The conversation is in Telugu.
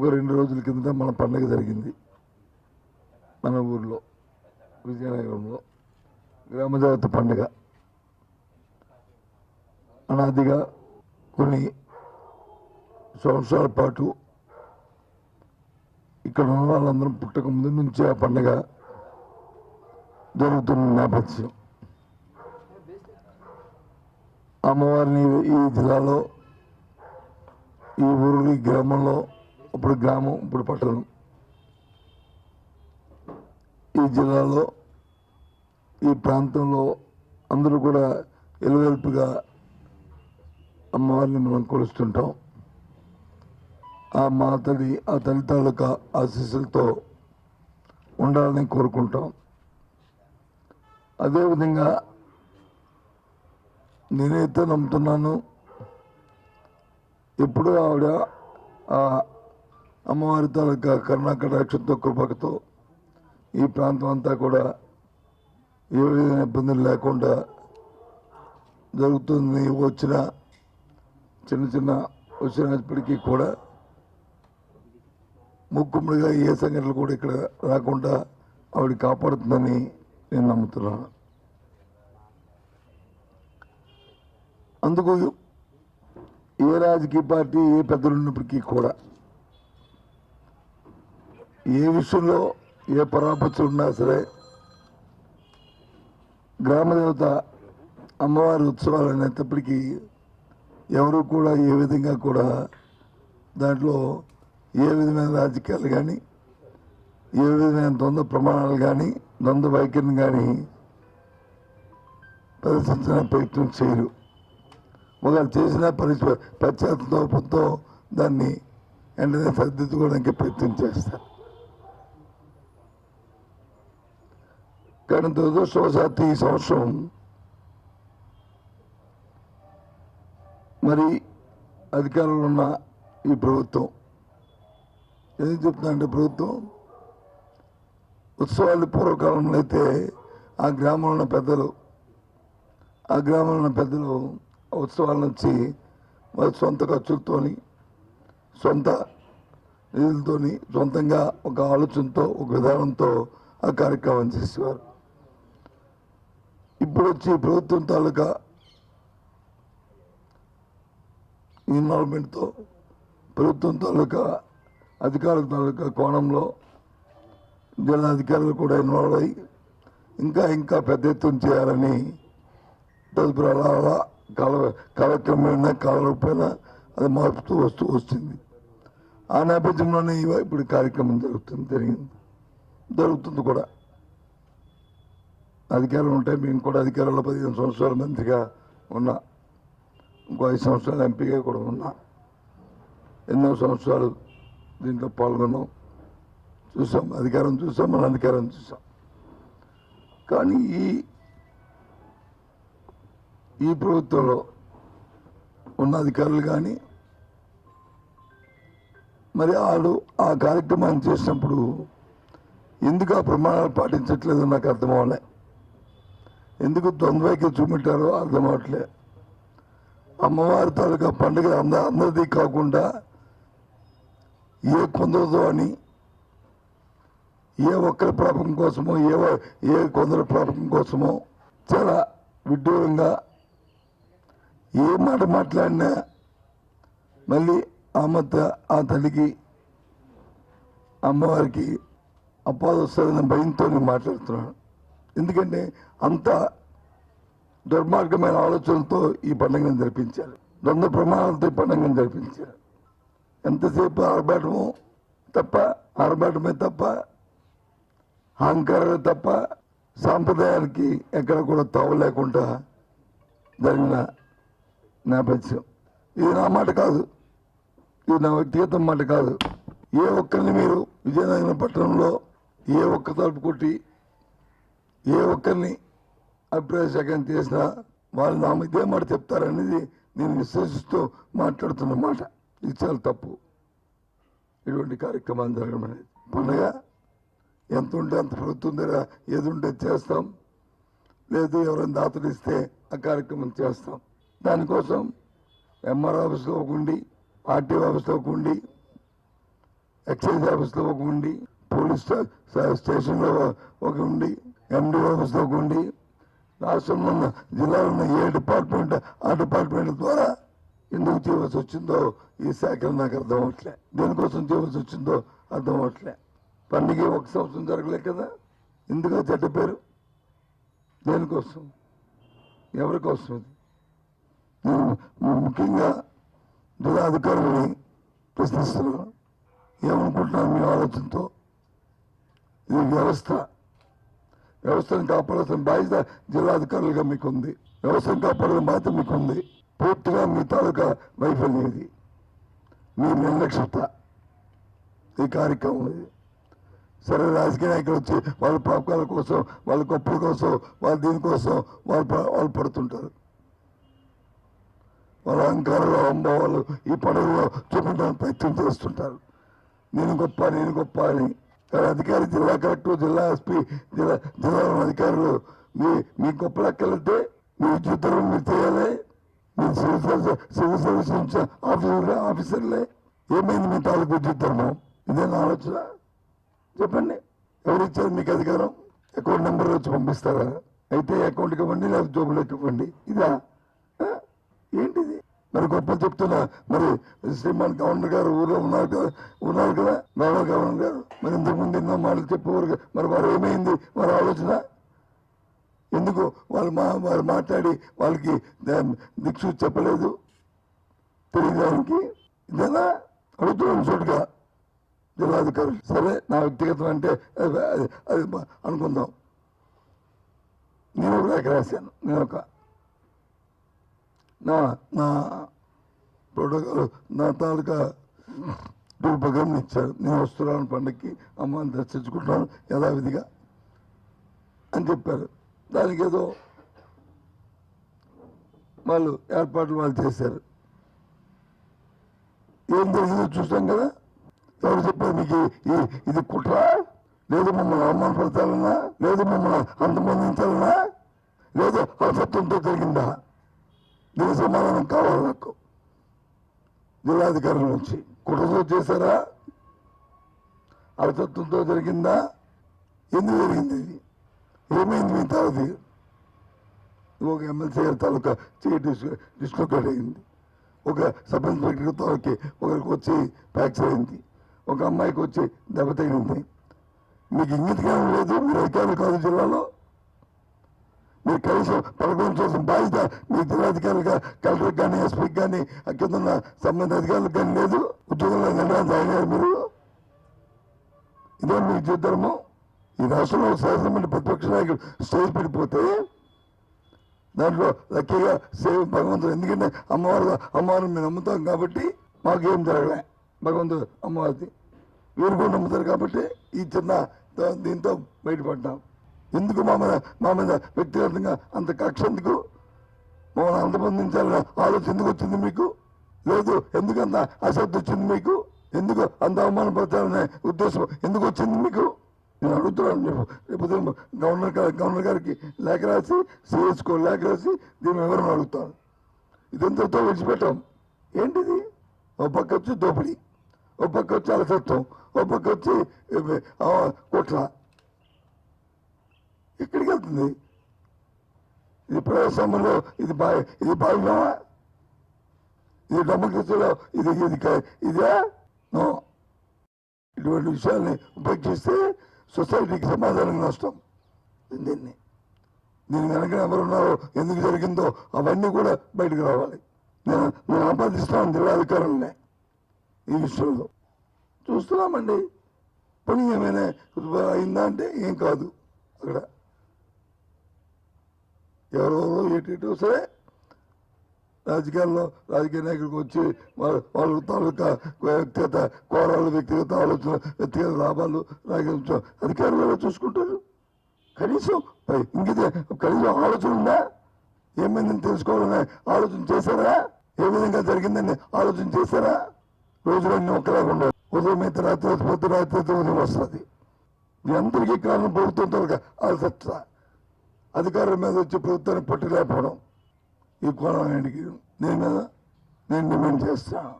ఒక రెండు రోజుల కింద మన పండగ జరిగింది. మన ఊర్లో విజయనగరంలో గ్రామదేవత పండుగ. అనాదిగా కొన్ని సంవత్సరాల పాటు ఇక్కడ ఉన్న వాళ్ళందరం పుట్టక ముందు నుంచి ఆ పండుగ జరుగుతున్న నేపథ్యం. అమ్మవారిని ఈ జిల్లాలో ఈ ఊరు ఈ గ్రామంలో ఇప్పుడు గ్రామం ఇప్పుడు పట్టణం. ఈ జిల్లాలో ఈ ప్రాంతంలో అందరూ కూడా ఎలువెల్పుగా అమ్మవారిని మనం కొలుస్తుంటాం. ఆ మా తల్లి ఆ తల్లి తాలూకా ఆశీస్సులతో ఉండాలని కోరుకుంటాం. అదేవిధంగా నేనైతే నమ్ముతున్నాను ఎప్పుడూ ఆవిడ ఆ అమ్మవారి తాలూకా కరుణాకటాక్షంతో కృపకతో ఈ ప్రాంతం అంతా కూడా ఏ విధమైన ఇబ్బందులు లేకుండా జరుగుతుంది. వచ్చిన చిన్న చిన్న వచ్చినప్పటికీ కూడా ముక్కుముడిగా ఏ సంఘటనలు కూడా ఇక్కడ రాకుండా ఆవిడ కాపాడుతుందని నేను నమ్ముతున్నాను. అందుకు ఏ రాజకీయ పార్టీ ఏ పెద్దలు ఉన్నప్పటికీ కూడా ఏ విషయంలో ఏ పరాపత్తులు ఉన్నా సరే గ్రామదేవత అమ్మవారి ఉత్సవాలు అనేటప్పటికీ ఎవరు కూడా ఏ విధంగా కూడా దాంట్లో ఏ విధమైన రాజకీయాలు కానీ ఏ విధమైన ద్వంద్వ ప్రమాణాలు కానీ ద్వంద్వ వైఖరిని కానీ ప్రదర్శించిన ప్రయత్నం చేయరు. ఒకవేళ చేసిన పరిస్థితి పశ్చాత్తాపంతో దాన్ని వెంటనే సర్దిద్దుకోవడానికి ప్రయత్నం చేస్తారు. కానీ దురదృష్టవశాత్తు ఈ సంవత్సరం మరి అధికారంలో ఉన్న ఈ ప్రభుత్వం ఏం చెప్తుందంటే ప్రభుత్వం ఉత్సవాలు పూర్వకాలంలో అయితే ఆ గ్రామంలో ఉన్న పెద్దలు ఆ గ్రామంలో ఉన్న పెద్దలు ఆ ఉత్సవాల నుంచి వారి సొంత ఖర్చులతోని సొంత నిధులతోని సొంతంగా ఒక ఆలోచనతో ఒక విధానంతో ఆ కార్యక్రమం చేసేవారు ఇప్పుడు వచ్చి ప్రభుత్వం తాలూకా ఇన్వాల్వ్మెంట్తో ప్రభుత్వం తాలూకా అధికారుల తాలూకా కోణంలో జిల్లా అధికారులు కూడా ఇన్వాల్వ్ అయ్యి ఇంకా ఇంకా పెద్ద ఎత్తున చేయాలని తదుపరి అలా అలా కాల కార్యక్రమమైన కాలపైన అది మార్పుతూ వస్తూ వస్తుంది. ఆ నేపథ్యంలోనే ఇప్పుడు కార్యక్రమం జరుగుతుంది జరిగింది జరుగుతుంది కూడా. అధికారం ఉంటే మేము కూడా అధికారంలో పదిహేను సంవత్సరాల మంత్రిగా ఉన్నా. ఇంకో ఐదు సంవత్సరాలు ఎంపీగా కూడా ఉన్నా. ఎన్నో సంవత్సరాలు దీంట్లో పాల్గొన్నాం. చూసాం అధికారం చూసాం మన అధికారం చూసాం. కానీ ఈ ఈ ప్రభుత్వంలో ఉన్న అధికారులు కానీ మరి వాళ్ళు ఆ కార్యక్రమాన్ని చేసినప్పుడు ఎందుకు ఆ ప్రమాణాలు పాటించట్లేదో నాకు అర్థం అవ్వలే. ఎందుకు ద్వంద్వైకి చూపెట్టారో అర్థం అవట్లే. అమ్మవారి తాలూకా పండుగ అంద అందరిది కాకుండా ఏ కొందరుతో అని ఏ ఒక్కరి ప్రాపకం కోసమో ఏ ఏ కొందరి ప్రాపకం కోసమో చాలా విడ్డూరంగా ఏ మాట మాట్లాడినా మళ్ళీ ఆ మధ్య ఆ తల్లికి అమ్మవారికి అపాద భయంతో మాట్లాడుతున్నాను ఎందుకంటే అంత దుర్మార్గమైన ఆలోచనలతో ఈ పండుగను జరిపించారు. ద్వంద్వ ప్రమాణాలతో ఈ పండుగను జరిపించారు. ఎంతసేపు ఆర్భాటము తప్ప ఆర్భాటమే తప్ప అహంకారమే తప్ప సాంప్రదాయానికి ఎక్కడ కూడా తావు లేకుండా జరిగిన నేపథ్యం. ఇది నా మాట కాదు. ఇది నా వ్యక్తిగత మాట కాదు. ఏ ఒక్కరిని మీరు విజయనగరం పట్టణంలో ఏ ఒక్క తలుపు కొట్టి ఏ ఒక్కరిని అభిప్రాయం చేసినా వాళ్ళు నా ఇదే మాట చెప్తారనేది నేను విశ్వసిస్తూ మాట్లాడుతున్న మాట. ఇది చాలా తప్పు. ఇటువంటి కార్యక్రమాలు జరగడం అనేది పండగ. ఎంత ఉంటే అంత ప్రభుత్వం దగ్గర ఏది ఉంటే చేస్తాం. లేదు ఎవరైనా దాతలు ఇస్తే ఆ కార్యక్రమం చేస్తాం. దానికోసం ఎంఆర్ ఆఫీస్లో ఒక ఉండి ఆర్టీఓ ఆఫీస్లో ఒక ఉండి ఎక్సైజ్ ఆఫీస్లో ఒక ఉండి పోలీస్ స్టేషన్లో ఒక ఉండి ఎండి ఆఫీస్లో ఉండి రాష్ట్రంలో ఉన్న జిల్లాలో ఉన్న ఏ డిపార్ట్మెంట్ ఆ డిపార్ట్మెంట్ ద్వారా ఎందుకు చేయవలసి వచ్చిందో ఈ శాఖలు నాకు అర్థం అవట్లే దేనికోసం చేయవలసి వచ్చిందో అర్థం అవట్లే పండుగ ఒక సంవత్సరం జరగలే కదా? ఎందుకు చెడ్డ పేరు? దేనికోసం? ఎవరికోసం ఇది? నేను ముఖ్యంగా జిల్లా అధికారులని ప్రశ్నిస్తున్నాను. ఏమనుకుంటున్నాను మీ ఆలోచనతో? ఇది వ్యవస్థ వ్యవస్థను కాపాడాల్సిన బాధ్యత జిల్లా అధికారులుగా మీకు ఉంది వ్యవస్థను కాపాడాల్సిన బాధ్యత మీకు ఉంది పూర్తిగా మీ తాలూకా వైఫల్యం ఇది. మీ నిర్లక్ష్యత ఈ కార్యక్రమం ఇది. సరే రాజకీయ నాయకులు వచ్చి వాళ్ళ పాపకాల కోసం వాళ్ళ గొప్పల కోసం వాళ్ళ దీనికోసం వాళ్ళు వాళ్ళు పడుతుంటారు. వాళ్ళ అహంకారంలో అంబవాళ్ళు ఈ పడవలో చూపించడానికి ప్రయత్నం చేస్తుంటారు. నేను గొప్ప నేను గొప్ప అని అధికారి జిల్లా కలెక్టర్ జిల్లా ఎస్పీ జిల్లా జిల్లా అధికారులు మీ మీ గొప్ప లెక్కలంటే మీ ఉద్యోగం మీరు చేయాలి. మీ సివిల్ సర్వీస్ సివిల్ సర్వీస్ ఆఫీసర్లే ఆఫీసర్లే. ఏమైంది మీ తాలూకు విద్యుత్ ఇదే నా ఆలోచన? చెప్పండి. ఎవరు ఇచ్చారు మీకు అధికారం? అకౌంట్ నెంబర్ వచ్చి పంపిస్తారా? అయితే అకౌంట్కి ఇవ్వండి లేకపోతే జోబులోకి ఇవ్వండి. ఇదా? ఏంటిది? మరి గొప్ప చెప్తున్నా. మరి శ్రీమాన్ గవర్నర్ గారు ఊళ్ళో ఉన్నారు కదా ఉన్నారు కదా? గవర్నర్ గవర్నర్ గారు. మరి ఇంతకు ముందు ఎన్నో మాటలు చెప్పేవారు మరి వారు ఏమైంది? వారి ఆలోచన? ఎందుకు? వాళ్ళు మా వారు మాట్లాడి వాళ్ళకి దీక్ష చెప్పలేదు? తెలియడానికి ఇదేనా? అడుగుతున్నాను చోటుగా. జిల్లాధికారులు సరే నా వ్యక్తిగతం అంటే అది అనుకుందాం. నేను ఒక రాశాను. నేను ఒక నా నా ప్రోటోకాల్ నా తాలూకా రూపకం ఇచ్చారు. నేను వస్తున్నాను పండగకి అమ్మని దర్శించుకుంటున్నాను యథావిధిగా అని చెప్పారు. దానికి ఏదో వాళ్ళు ఏర్పాట్లు వాళ్ళు చేశారు. ఏం జరిగిందో చూసాం కదా? ఎవరు చెప్పారు మీకు ఇది కుట్ర? లేదు మమ్మల్ని అవమానపరచాలన్నా? లేదు మమ్మల్ని అంతమందించాలన్నా? లేదు అసత్వంతో జరిగిందా? దీని సమాధానం కావాలి నాకు జిల్లాధికారుల నుంచి కుట్రతో చేశారా? అలసత్వంతో జరిగిందా? ఎందుకు జరిగింది ఇది? ఏమైంది మీ తాలది ఒక ఎమ్మెల్సీ గారి తాలూకా చేయి డిస్ట్రక్ట్ అయింది. ఒక సబ్ ఇన్స్పెక్టర్ తాలూకి ఒకరికి వచ్చి ఫ్రాక్చర్ అయింది. ఒక అమ్మాయికి వచ్చి దెబ్బ తగిలింది. మీకు ఇంగితకాలం లేదు మీరు అధికారులు కాదు జిల్లాలో? మీరు కనీసం పదకొండు బాధ్యత మీ జిల్లాధికారులుగా కలెక్టర్ కానీ ఎస్పీకి కానీ ఆ కింద ఉన్న సంబంధిత అధికారులకు కానీ లేదు. ఉద్యోగంలో నిర్ణయం అయినారు మీరు. ఇదే మీకు చూద్దాము ఈ రాష్ట్రంలో శాసనమండలి ప్రతిపక్ష నాయకులు స్టేజ్ పెట్టిపోతే దాంట్లో లక్కీగా సేవ భగవంతుడు. ఎందుకంటే అమ్మవారు అమ్మవారిని మేము నమ్ముతాం కాబట్టి మాకేం జరగలే. భగవంతుడు అమ్మవారిది. వీరు కూడా నమ్ముతారు కాబట్టి ఈ చిన్న దీంతో బయటపడ్డాం. ఎందుకు మా మీద మా మీద వ్యక్తిగతంగా అంత కక్ష ఎందుకు? మమ్మల్ని అంతమందించాలనే ఆలోచన ఎందుకు వచ్చింది మీకు? లేదు ఎందుకు అంత అశ్రద్ధ వచ్చింది మీకు? ఎందుకు అంత అవమానపరచాలనే ఉద్దేశం ఎందుకు వచ్చింది మీకు? నేను అడుగుతున్నాను రేపు రేపు గవర్నర్ గవర్నర్ గారికి లేఖ రాసి సిఎస్కో లేఖ రాసి దీని వివరణ అడుగుతాను. ఇదంతతో విడిచిపెట్టాం. ఏంటిది? ఒక పక్క వచ్చి దోపిడీ ఓ పక్క వచ్చి అలసత్వం ఒక పక్క వచ్చి ఏ, ఇక్కడికి వెళ్తుంది ఇది ప్రజాస్వామ్యంలో ఇది బా ఇది భావ్యమా ఇది డెమోక్రసీలో ఇది ఇది ఇదే? నో. ఇటువంటి విషయాల్ని ఉపేక్షిస్తే సొసైటీకి సమాధానం నష్టం. దీన్ని దీని వెనక ఎవరున్నారో ఎందుకు జరిగిందో అవన్నీ కూడా బయటకు రావాలి. నేను నేను ఆపాదిస్తున్నాను జిల్లాధికారులనే ఈ విషయంలో. చూస్తున్నామండి. పని ఏమైనా అయిందా అంటే ఏం కాదు అక్కడ. ఎవరెవరో ఏటేటో సరే రాజకీయాల్లో రాజకీయ నాయకుడికి వచ్చి వాళ్ళ వాళ్ళ తాలూకా వ్యక్తిగత కోరాలు వ్యక్తిగత ఆలోచన వ్యక్తిగత లాభాలు రాజకీయ అధికారులు ఎలా చూసుకుంటారు? కనీసం పై- కనీసం ఆలోచన ఉందా? ఏమైందని తెలుసుకోవాలని ఆలోచన చేశారా? ఏ విధంగా జరిగిందని ఆలోచన చేశారా? రోజులన్నీ ఒక్కలాగా ఉండవు ఉదయం అయితే రాత్రి పొద్దు రాత్రి ఉదయం వస్తుంది. మీ అందరికీ కారణం ప్రభుత్వం తొలగ అలసత్వ అధికారుల మీద వచ్చి ప్రభుత్వాన్ని పట్టులేకపోవడం ఈ కోణానికి. ఆయనకి నేను మీద నేను డిమాండ్ చేస్తాను